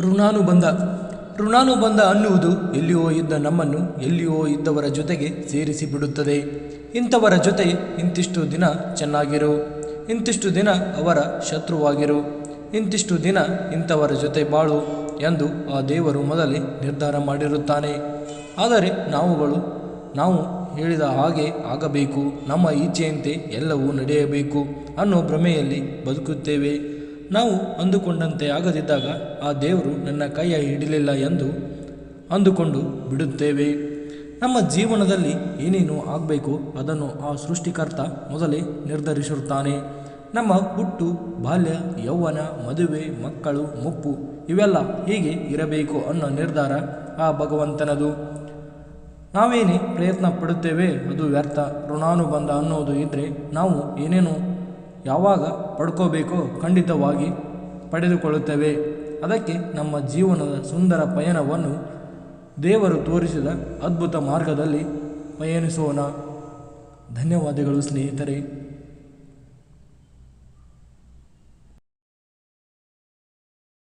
ಋಣಾನುಬಂಧ ಋಣಾನುಬಂಧ ಅನ್ನುವುದು ಎಲ್ಲಿಯೋ ಇದ್ದ ನಮ್ಮನ್ನು ಎಲ್ಲಿಯೋ ಇದ್ದವರ ಜೊತೆಗೆ ಸೇರಿಸಿ ಬಿಡುತ್ತದೆ ಇಂಥವರ ಜೊತೆ ಇಂತಿಷ್ಟು ದಿನ ಚೆನ್ನಾಗಿರು. ಇಂತಿಷ್ಟು ದಿನ ಅವರ ಶತ್ರುವಾಗಿರು. ಇಂತಿಷ್ಟು ದಿನ ಇಂಥವರ ಜೊತೆ ಬಾಳು ಎಂದು ಆ ದೇವರು ಮೊದಲೇ ನಿರ್ಧಾರ ಮಾಡಿರುತ್ತಾನೆ. ಆದರೆ ನಾವುಗಳು, ನಾವು ಹೇಳಿದ ಹಾಗೆ ಆಗಬೇಕು. ನಮ್ಮ ಇಚ್ಛೆಯಂತೆ ಎಲ್ಲವೂ ನಡೆಯಬೇಕು ಅನ್ನೋ ಭ್ರಮೆಯಲ್ಲಿ ಬದುಕುತ್ತೇವೆ. ನಾವು ಅಂದುಕೊಂಡಂತೆ ಆಗದಿದ್ದಾಗ ಆ ದೇವರು ನನ್ನ ಕೈಯ ಹಿಡಿಲಿಲ್ಲ ಎಂದು ಅಂದುಕೊಂಡು ಬಿಡುತ್ತೇವೆ. ನಮ್ಮ ಜೀವನದಲ್ಲಿ ಏನೇನು ಆಗಬೇಕು ಅದನ್ನು ಆ ಸೃಷ್ಟಿಕರ್ತ ಮೊದಲೇ ನಿರ್ಧರಿಸಿರುತ್ತಾನೆ. ನಮ್ಮ ಹುಟ್ಟು, ಬಾಲ್ಯ, ಯೌವನ, ಮದುವೆ, ಮಕ್ಕಳು, ಮುಪ್ಪು ಇವೆಲ್ಲ ಹೀಗೆ ಇರಬೇಕು ಅನ್ನೋ ನಿರ್ಧಾರ ಆ ಭಗವಂತನದು. ನಾವೇನೇ ಪ್ರಯತ್ನ ಪಡುತ್ತೇವೆ ಅದು ವ್ಯರ್ಥ, ಋಣಾನುಬಂಧ ಅನ್ನೋದು ಇದ್ದರೆ ನಾವು ಏನೇನು ಯಾವಾಗ ಪಡ್ಕೋಬೇಕೋ ಖಂಡಿತವಾಗಿ ಪಡೆದುಕೊಳ್ಳುತ್ತೇವೆ. ಅದಕ್ಕೆ ನಮ್ಮ ಜೀವನದ ಸುಂದರ ಪಯಣವನ್ನು ದೇವರು ತೋರಿಸಿದ ಅದ್ಭುತ ಮಾರ್ಗದಲ್ಲಿ ಪಯಣಿಸೋಣ. ಧನ್ಯವಾದಗಳು ಸ್ನೇಹಿತರೆ.